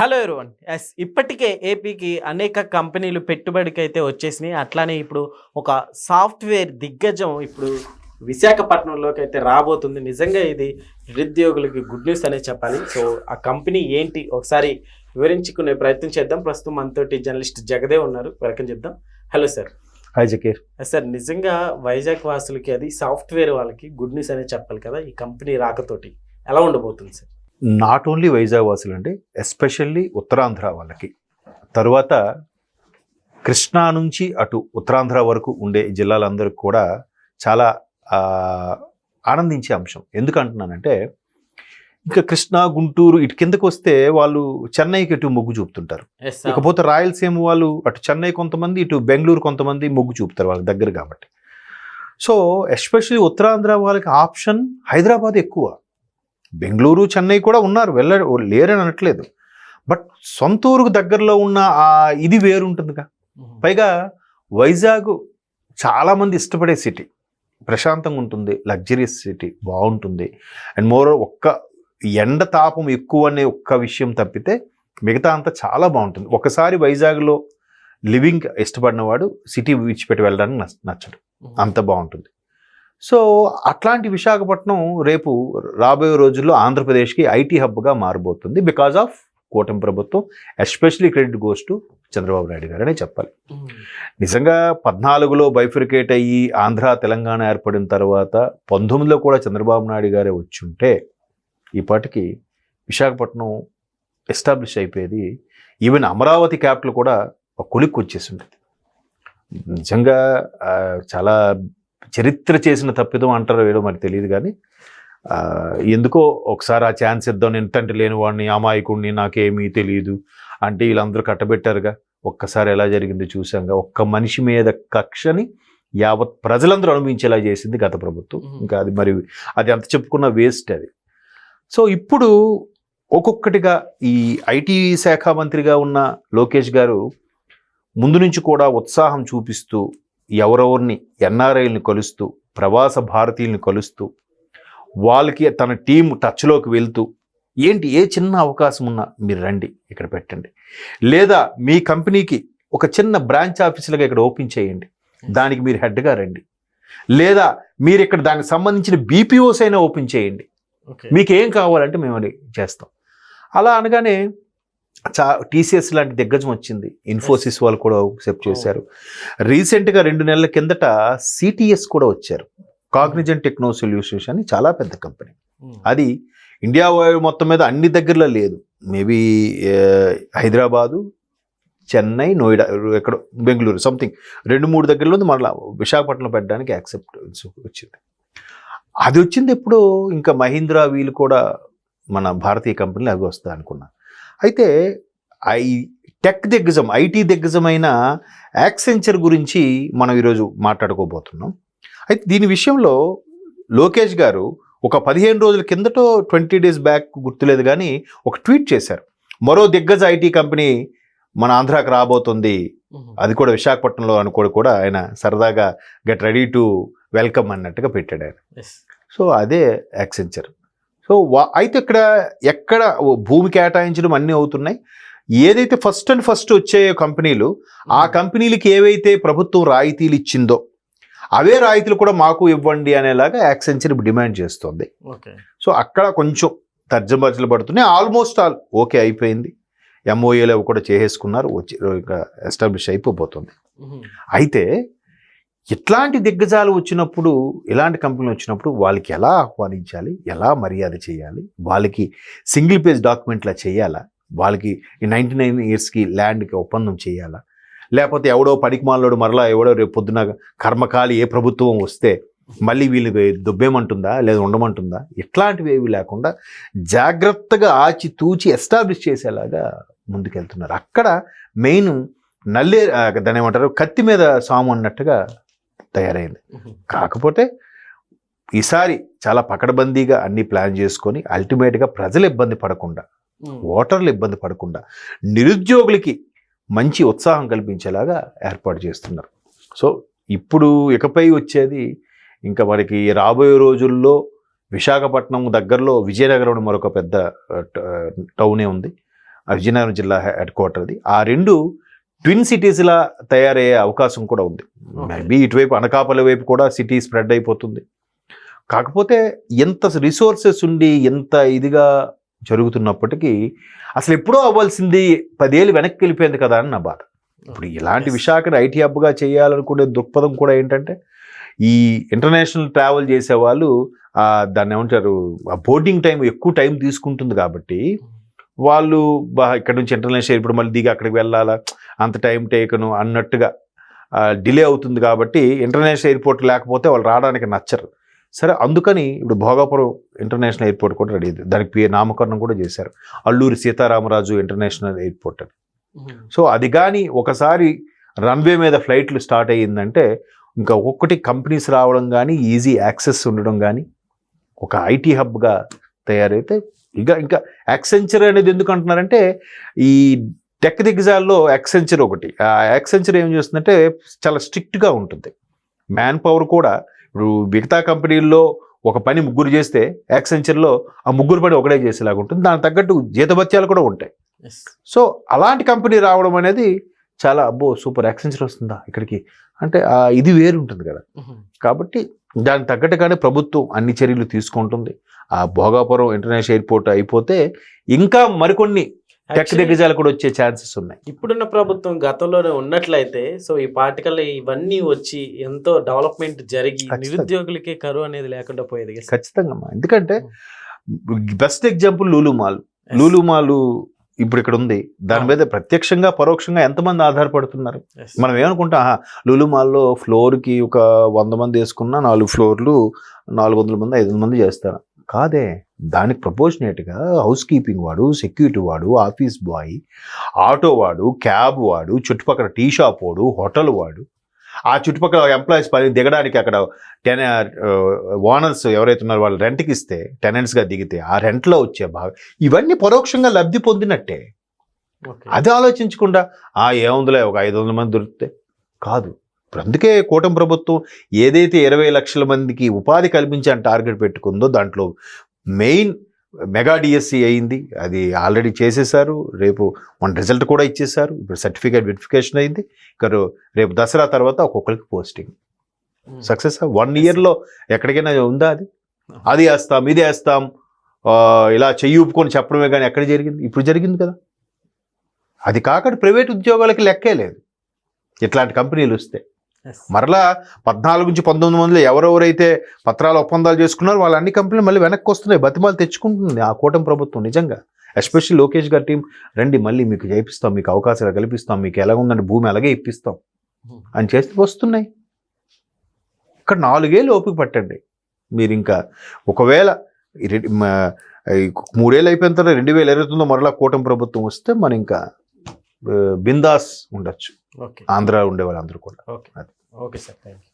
Hello everyone. Yes ఇప్పటికే ఏపీకి అనేక కంపెనీలు పెట్టుబడికి అయితే వచ్చేసినాయి. అట్లానే ఇప్పుడు ఒక సాఫ్ట్వేర్ దిగ్గజం ఇప్పుడు విశాఖపట్నంలోకి అయితే రాబోతుంది. నిజంగా ఇది నిరుద్యోగులకి గుడ్ న్యూస్ అనే చెప్పాలి. సో ఆ కంపెనీ ఏంటి? ఒకసారి వివరించుకునే ప్రయత్నం చేద్దాం. ప్రస్తుతం మనతోటి జర్నలిస్ట్ జగదే ఉన్నారు. వెల్కమ్ చెప్దాం hello sir hi Zakir sir నిజంగా వైజాగ్ వాసులకి అది సాఫ్ట్వేర్ వాళ్ళకి గుడ్ న్యూస్ అనే చెప్పాలి కదా. ఈ కంపెనీ రాకతోటి ఎలా ఉండబోతుంది సార్ నాట్ ఓన్లీ వైజాగ్ వాసులు అండి ఎస్పెషల్లీ ఉత్తరాంధ్ర వాళ్ళకి. తరువాత కృష్ణా నుంచి అటు ఉత్తరాంధ్ర వరకు ఉండే జిల్లాలందరికీ కూడా చాలా ఆనందించే అంశం. ఎందుకు అంటున్నానంటే ఇంకా కృష్ణా గుంటూరు ఇటు కిందకు వస్తే వాళ్ళు చెన్నైకి ఇటు మొగ్గు చూపుతుంటారు. ఇకపోతే రాయలసీమ వాళ్ళు అటు చెన్నై కొంతమంది ఇటు బెంగళూరు కొంతమంది మొగ్గు చూపుతారు వాళ్ళకి దగ్గర కాబట్టి. సో ఎస్పెషల్లీ ఉత్తరాంధ్ర వాళ్ళకి ఆప్షన్ హైదరాబాద్ ఎక్కువ. బెంగళూరు చెన్నై కూడా ఉన్నారు. వెళ్ళ లేరని అనట్లేదు. బట్ సొంత ఊరుకు దగ్గరలో ఉన్న ఆ ఇది వేరు ఉంటుందిగా పైగా వైజాగ్ చాలామంది ఇష్టపడే సిటీ. ప్రశాంతంగా ఉంటుంది లగ్జరియస్ సిటీ బాగుంటుంది. అండ్ మోర్ ఒక్క ఎండ తాపం ఎక్కువ అనే ఒక్క విషయం తప్పితే మిగతా అంతా చాలా బాగుంటుంది. ఒకసారి వైజాగ్లో లివింగ్ ఇష్టపడినవాడు సిటీ విడిచిపెట్టి వెళ్ళడానికి నచ్చ- నచ్చడు. అంత బాగుంటుంది. సో అట్లాంటి విశాఖపట్నం రేపు రాబోయే రోజుల్లో ఆంధ్రప్రదేశ్కి ఐటీ హబ్గా మారబోతుంది బికాజ్ ఆఫ్ కూటమి ప్రభుత్వం especially credit goes to Chandrababu Naidu గారనే చెప్పాలి. నిజంగా పద్నాలుగులో బైఫిరికేట్ అయ్యి ఆంధ్ర తెలంగాణ ఏర్పడిన తర్వాత పంతొమ్మిదిలో కూడా చంద్రబాబు నాయుడు గారే వచ్చి ఉంటే ఈపాటికి విశాఖపట్నం ఎస్టాబ్లిష్ అయిపోయేది. ఈవెన్ అమరావతి క్యాపిటల్ కూడా ఒక కొలిక్కి వచ్చేసి ఉండేది నిజంగా చాలా చరిత్ర చేసిన తప్పిదం అంటారో ఏదో మరి తెలియదు కానీ ఎందుకో ఒకసారి ఆ ఛాన్స్ ఇద్దాం నేను తండ్రి లేని వాడిని అమాయకుడిని నాకేమీ తెలియదు అంటే వీళ్ళందరూ కట్టబెట్టారుగా. ఒక్కసారి ఎలా జరిగిందో చూసాంగా ఒక్క మనిషి మీద కక్షని యావత్ ప్రజలందరూ అనుభవించేలా చేసింది గత ప్రభుత్వం. ఇంకా అది మరి అది అంత చెప్పుకున్న వేస్ట్ అది. సో ఇప్పుడు ఒక్కొక్కటిగా ఈ ఐటీ శాఖ మంత్రిగా ఉన్న లోకేష్ గారు ముందు నుంచి కూడా ఉత్సాహం చూపిస్తూ ఎవరెవరిని ఎన్ఆర్ఐల్ని కలుస్తూ ప్రవాస భారతీయుల్ని కలుస్తూ వాళ్ళకి తన టీం టచ్లోకి వెళ్తూ ఏంటి ఏ చిన్న అవకాశం ఉన్నా మీరు రండి ఇక్కడ పెట్టండి. లేదా మీ కంపెనీకి ఒక చిన్న బ్రాంచ్ ఆఫీసులుగా ఇక్కడ ఓపెన్ చేయండి దానికి మీరు హెడ్గా రండి. లేదా మీరు ఇక్కడ దానికి సంబంధించిన బీపీఓస్ అయినా ఓపెన్ చేయండి. మీకు ఏం కావాలంటే మేము అది చేస్తాం. అలా అనగానే చా టీసీఎస్ లాంటి దిగ్గజం వచ్చింది. ఇన్ఫోసిస్ వాళ్ళు కూడా సెప్ట్ చేశారు. రీసెంట్గా రెండు నెలల కిందట సిటిఎస్ కూడా వచ్చారు. కాగ్నిజెంట్ టెక్నో సొల్యూషన్స్ అని చాలా పెద్ద కంపెనీ అది ఇండియా మొత్తం మీద అన్ని దగ్గరలో లేదు. మేబీ హైదరాబాదు చెన్నై నోయిడా ఎక్కడ బెంగళూరు సంథింగ్ రెండు మూడు దగ్గరలో ఉంది. మరలా విశాఖపట్నంలో పెట్టడానికి యాక్సెప్ట్ వచ్చింది. అది వచ్చింది ఎప్పుడో ఇంకా మహీంద్రా వీళ్ళు కూడా మన భారతీయ కంపెనీలు అవి వస్తాయి అనుకున్నా అయితే ఐ టెక్ దిగ్గజం ఐటీ దిగ్గజమైన యాక్సెంచర్ గురించి మనం ఈరోజు మాట్లాడుకోబోతున్నాం. అయితే దీని విషయంలో లోకేష్ గారు ఒక పదిహేను రోజుల కిందటో ట్వంటీ డేస్ బ్యాక్ గుర్తులేదు కానీ ఒక ట్వీట్ చేశారు. మరో దిగ్గజ ఐటీ కంపెనీ మన ఆంధ్రాకి రాబోతుంది. అది కూడా విశాఖపట్నంలో అనుకోడు కూడా ఆయన సరదాగా గెట్ రెడీ టు వెల్కమ్ అన్నట్టుగా పెట్టాడు ఆయన. సో అదే యాక్సెంచర్. సో వా- అయితే ఇక్కడ ఎక్కడ భూమి కేటాయించడం అన్నీ అవుతున్నాయి. ఏదైతే ఫస్ట్ అండ్ ఫస్ట్ వచ్చే కంపెనీలు ఆ కంపెనీలకి ఏవైతే ప్రభుత్వం రాయితీలు ఇచ్చిందో అవే రాయితీలు కూడా మాకు ఇవ్వండి అనేలాగా యాక్సెంచర్ డిమాండ్ చేస్తుంది. సో అక్కడ కొంచెం తర్జమర్చలు పడుతున్నాయి. ఆల్మోస్ట్ ఆల్ ఓకే అయిపోయింది. ఎంఓఏలు కూడా చేసేసుకున్నారు వచ్చి ఇంకా ఎస్టాబ్లిష్ అయిపోబోతుంది. అయితే ఇట్లాంటి దిగ్గజాలు వచ్చినప్పుడు ఇలాంటి కంపెనీలు వచ్చినప్పుడు వాళ్ళకి ఎలా ఆహ్వానించాలి? ఎలా మర్యాద చేయాలి? వాళ్ళకి సింగిల్ పేజ్ డాక్యుమెంట్లా చేయాలా? వాళ్ళకి ఈ నైంటీ నైన్ ఇయర్స్కి ల్యాండ్కి ఒప్పందం చేయాలా? లేకపోతే ఎవడో పడికిమాలోడు మరలా ఎవడో రేపు పొద్దున కర్మకాలి ఏ ప్రభుత్వం వస్తే మళ్ళీ వీళ్ళు దుబ్బేమంటుందా లేదా ఉండమంటుందా? ఇట్లాంటివి ఏవి లేకుండా జాగ్రత్తగా ఆచి తూచి ఎస్టాబ్లిష్ చేసేలాగా ముందుకెళ్తున్నారు. అక్కడ మెయిన్ నల్లే దాని ఏమంటారు కత్తి మీద సాము అన్నట్టుగా తయారైంది. కాకపోతే ఈసారి చాలా పకడ్బందీగా అన్ని ప్లాన్ చేసుకొని అల్టిమేట్గా ప్రజలు ఇబ్బంది పడకుండా ఓటర్లు ఇబ్బంది పడకుండా నిరుద్యోగులకి మంచి ఉత్సాహం కల్పించేలాగా ఏర్పాటు చేస్తున్నారు. సో ఇప్పుడు ఇకపై వచ్చేది ఇంకా మనకి రాబోయే రోజుల్లో విశాఖపట్నం దగ్గరలో విజయనగరం మరొక పెద్ద టౌనే ఉంది. ఆ విజయనగరం జిల్లా హెడ్ క్వార్టర్ది. ఆ రెండు ట్విన్ సిటీస్లా తయారయ్యే అవకాశం కూడా ఉంది. మేబీ ఇటువైపు అనకాపల్లి వైపు కూడా సిటీ స్ప్రెడ్ అయిపోతుంది. కాకపోతే ఎంత రిసోర్సెస్ ఉండి ఎంత ఇదిగా జరుగుతున్నప్పటికీ అసలు ఎప్పుడో అవ్వాల్సింది పదేళ్ళు వెనక్కి వెళ్ళిపోయింది కదా అని నా బాధ. ఇప్పుడు ఇలాంటి. విశాఖను ఐటీ హబ్గా చేయాలనుకునే దృక్పథం కూడా ఏంటంటే ఈ ఇంటర్నేషనల్ ట్రావెల్ చేసే వాళ్ళు దాన్ని ఏమంటారు ఆ బోర్డింగ్ టైం ఎక్కువ టైం తీసుకుంటుంది కాబట్టి వాళ్ళు బా ఇక్కడ నుంచి ఇంటర్నేషనల్ ఎయిర్పోర్ట్ మళ్ళీ దిగి అక్కడికి వెళ్ళాలా? అంత టైం టేకను అన్నట్టుగా డిలే అవుతుంది కాబట్టి ఇంటర్నేషనల్ ఎయిర్పోర్ట్ లేకపోతే వాళ్ళు రావడానికి నచ్చరు. సరే అందుకని ఇప్పుడు భోగాపురం ఇంటర్నేషనల్ ఎయిర్పోర్ట్ కూడా రెడీ అయింది. దానికి పేరు నామకరణం కూడా చేశారు. అల్లూరి సీతారామరాజు ఇంటర్నేషనల్ ఎయిర్పోర్ట్ అని. సో అది కానీ ఒకసారి రన్వే మీద ఫ్లైట్లు స్టార్ట్ అయ్యిందంటే ఇంకా ఒక్కొక్కటి కంపెనీస్ రావడం కానీ ఈజీ యాక్సెస్ ఉండడం కానీ ఒక ఐటీ హబ్గా తయారైతే ఇంకా ఇంకా యాక్సెంచర్ అనేది ఎందుకు అంటున్నారంటే ఈ టెక్ దిగ్గజాల్లో యాక్సెంచర్ ఒకటి. ఆ యాక్సెంచర్ ఏం చేస్తుందంటే చాలా స్ట్రిక్ట్గా ఉంటుంది. మ్యాన్ పవర్ కూడా ఇప్పుడు మిగతా కంపెనీల్లో ఒక పని ముగ్గురు చేస్తే యాక్సెంచర్లో ఆ ముగ్గురు పని ఒకటే చేసేలాగా ఉంటుంది. దానికి తగ్గట్టు జీతభత్యాలు కూడా ఉంటాయి. సో అలాంటి కంపెనీ రావడం అనేది చాలా అబ్బో సూపర్ యాక్సెంచర్ వస్తుందా ఇక్కడికి? అంటే ఇది వేరు ఉంటుంది కదా. కాబట్టి దానికి తగ్గట్టుగానే ప్రభుత్వం అన్ని చర్యలు తీసుకుంటుంది. ఆ భోగాపురం ఇంటర్నేషనల్ ఎయిర్పోర్ట్ అయిపోతే ఇంకా మరికొన్ని టెక్ దిగ్గజాలు కూడా వచ్చే ఛాన్సెస్ ఉన్నాయి. ఇప్పుడున్న ప్రభుత్వం గతంలోనే ఉన్నట్లయితే సో ఈ పార్టికల్ ఇవన్నీ వచ్చి ఎంతో డెవలప్మెంట్ జరిగి. నిరుద్యోగులకి కరువు అనేది లేకుండా పోయేది. ఖచ్చితంగా. ఎందుకంటే best example Lulu mall. Lulu mall ఇప్పుడు ఇక్కడ ఉంది. దాని మీద ప్రత్యక్షంగా పరోక్షంగా ఎంతమంది ఆధారపడుతున్నారు. మనం ఏమనుకుంటాం? ఆహా, లులు మాల్లో ఫ్లోర్కి ఒక వంద మంది వేసుకున్న నాలుగు ఫ్లోర్లు నాలుగు వందల మంది ఐదు వందల మంది చేస్తారు? కాదే దానికి ప్రపోర్షనేట్గా హౌస్ కీపింగ్ వాడు సెక్యూరిటీ వాడు ఆఫీస్ బాయ్ ఆటో వాడు క్యాబ్ వాడు చుట్టుపక్కల టీ షాప్ వాడు హోటల్ వాడు. ఆ చుట్టుపక్కల ఎంప్లాయీస్ పని దిగడానికి అక్కడ టెన్ ఓనర్స్ ఎవరైతే ఉన్నారో వాళ్ళు రెంట్కి ఇస్తే టెనెంట్స్గా దిగితే ఆ రెంట్లో వచ్చే భాగం ఇవన్నీ పరోక్షంగా లబ్ధి పొందినట్టే. అది ఆలోచించకుండా ఆ ఏముందిలే ఒక ఐదు వందల మంది దొరికితే కాదు. ఇప్పుడు అందుకే కూటమి ప్రభుత్వం ఏదైతే ఇరవై లక్షల మందికి ఉపాధి కల్పించే టార్గెట్ పెట్టుకుందో దాంట్లో మెయిన్ మెగా డిఎస్సి అయింది. అది ఆల్రెడీ చేసేసారు రేపు మన రిజల్ట్ కూడా ఇచ్చేసారు ఇప్పుడు సర్టిఫికేట్ వెరిఫికేషన్ అయింది. ఇక రేపు దసరా తర్వాత ఒక్కొక్కరికి పోస్టింగ్. సక్సెస్ వన్ ఇయర్లో ఎక్కడికైనా ఉందా అది? అది వేస్తాం ఇది వేస్తాం ఇలా చెయ్యి ఊపుకొని చెప్పడమే కానీ ఎక్కడ జరిగింది? ఇప్పుడు జరిగింది కదా. అది కాక ప్రైవేట్ ఉద్యోగాలకి లెక్కే లేదు. ఇట్లాంటి కంపెనీలు వస్తే. మరలా పద్నాలుగు నుంచి పంతొమ్మిది మందిలో ఎవరెవరైతే పత్రాలు ఒప్పందాలు చేసుకున్నారో వాళ్ళ అన్ని కంపెనీలు మళ్ళీ వెనక్కి వస్తున్నాయి బతిమాలు తెచ్చుకుంటుంది ఆ కూటమి ప్రభుత్వం నిజంగా. ఎస్పెషల్లీ లోకేష్ గారి టీం రండి మళ్ళీ మీకు చేపిస్తాం మీకు అవకాశాలు కల్పిస్తాం మీకు ఎలా ఉందంటే భూమి అలాగే ఇప్పిస్తాం. Mhm. అని చేస్తే వస్తున్నాయి. ఇక్కడ నాలుగేళ్ళు ఓపిక పట్టండి. మీరు ఇంకా ఒకవేళ మూడేళ్ళు అయిపోయిన తర్వాత రెండు వేల ఇరవై తొమ్మిదిలో మరలా కూటమి ప్రభుత్వం వస్తే మనం ఇంకా బిందాస్ ఉండొచ్చు. ఆంధ్ర ఉండే వాళ్ళందరూ కూడా. Okay okay sir thank you